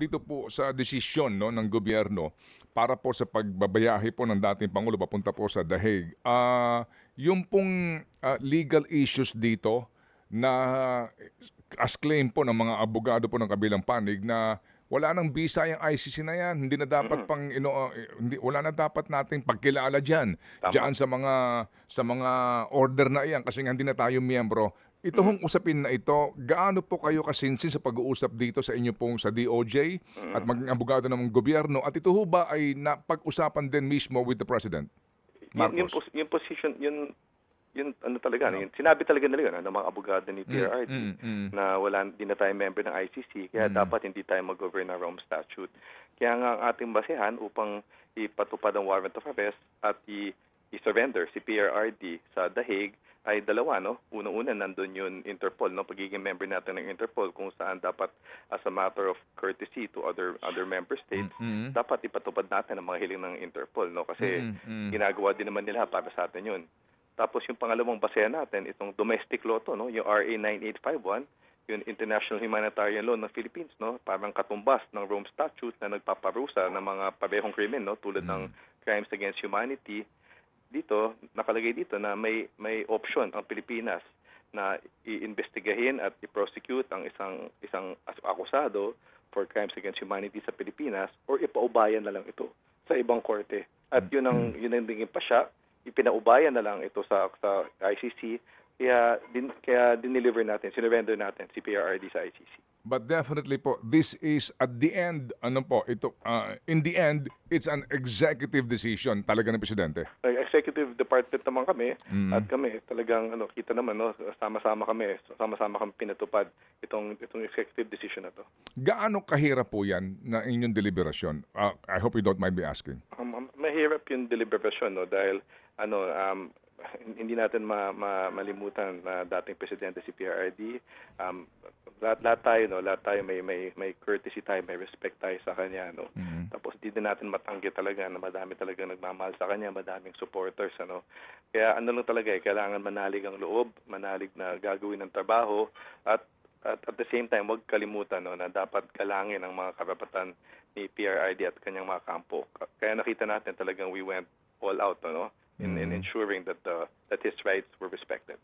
dito po sa desisyon no, ng gobyerno para po sa pagbabayahe po ng dating Pangulo papunta po sa Dahig. Ah, yung pong ah, legal issues dito na as claim po ng mga abogado po ng kabilang panig na wala nang visa yung ICC na yan. Hindi na dapat pang ino, uh, hindi wala na dapat nating pagkilala diyan. Diyan sa mga sa mga order na iyan kasi nga hindi na tayo miyembro. Ito hong usapin na ito, gaano po kayo kasinsin sa pag-uusap dito sa inyo pong sa DOJ at maging abogado ng gobyerno at ito ho ba ay napag-usapan din mismo with the President? Yun, yung, Marcos. pos- yung position, yun, yun ano talaga, yun, sinabi talaga nila yun, ng mga abogado ni PRRD mm, mm. na wala, hindi na tayo member ng ICC, kaya dapat hindi tayo mag-govern ng Rome Statute. Kaya nga ang ating basehan upang ipatupad ang warrant of arrest at i- i-surrender si PRRD sa The Hague ay dalawa, no? Unang-una, nandun yung Interpol, no? Pagiging member natin ng Interpol kung saan dapat as a matter of courtesy to other other member states, Mm, mm. dapat ipatupad natin ang mga hiling ng Interpol, no? Kasi Mm, mm. ginagawa din naman nila para sa atin yun. Tapos yung pangalawang basehan natin, itong domestic law to, no? yung RA 9851, yung International Humanitarian Law ng Philippines, no? parang katumbas ng Rome Statute na nagpaparusa ng mga parehong krimen no? tulad ng crimes against humanity. Dito, nakalagay dito na may may option ang Pilipinas na iimbestigahin at i-prosecute ang isang isang akusado for crimes against humanity sa Pilipinas or ipaubayan na lang ito sa ibang korte. At yun ang yun ang naging pasya, ipinaubayan na lang ito sa sa ICC kaya din kaya dineliver natin, sinurrender natin si PRRD sa ICC. But definitely po, this is at the end, ano po, ito, uh, in the end, it's an executive decision talaga ng Presidente. Executive department naman kami Mm. at kami talagang ano kita naman no sama-sama kami sama-sama kami pinatupad itong itong executive decision na to. Gaano kahirap po yan na inyong deliberasyon? Uh, I hope you don't mind me asking. Um, um, mahirap yung deliberation no dahil ano um hindi natin ma, ma, malimutan na dating presidente si PRRD um lahat, lahat tayo no? Lahat tayo may may may courtesy tayo may respect tayo sa kanya no? Tapos di din natin matanggi talaga na madami talaga nagmamahal sa kanya madaming supporters ano? Kaya ano lang talaga eh kailangan manalig ang loob manalig na gagawin ng trabaho at at at the same time wag kalimutan no na dapat galangin ang mga karapatan ni PRRD at kanyang mga kampo. Kaya nakita natin talagang we went all out no in, in ensuring that the that his rights were respected.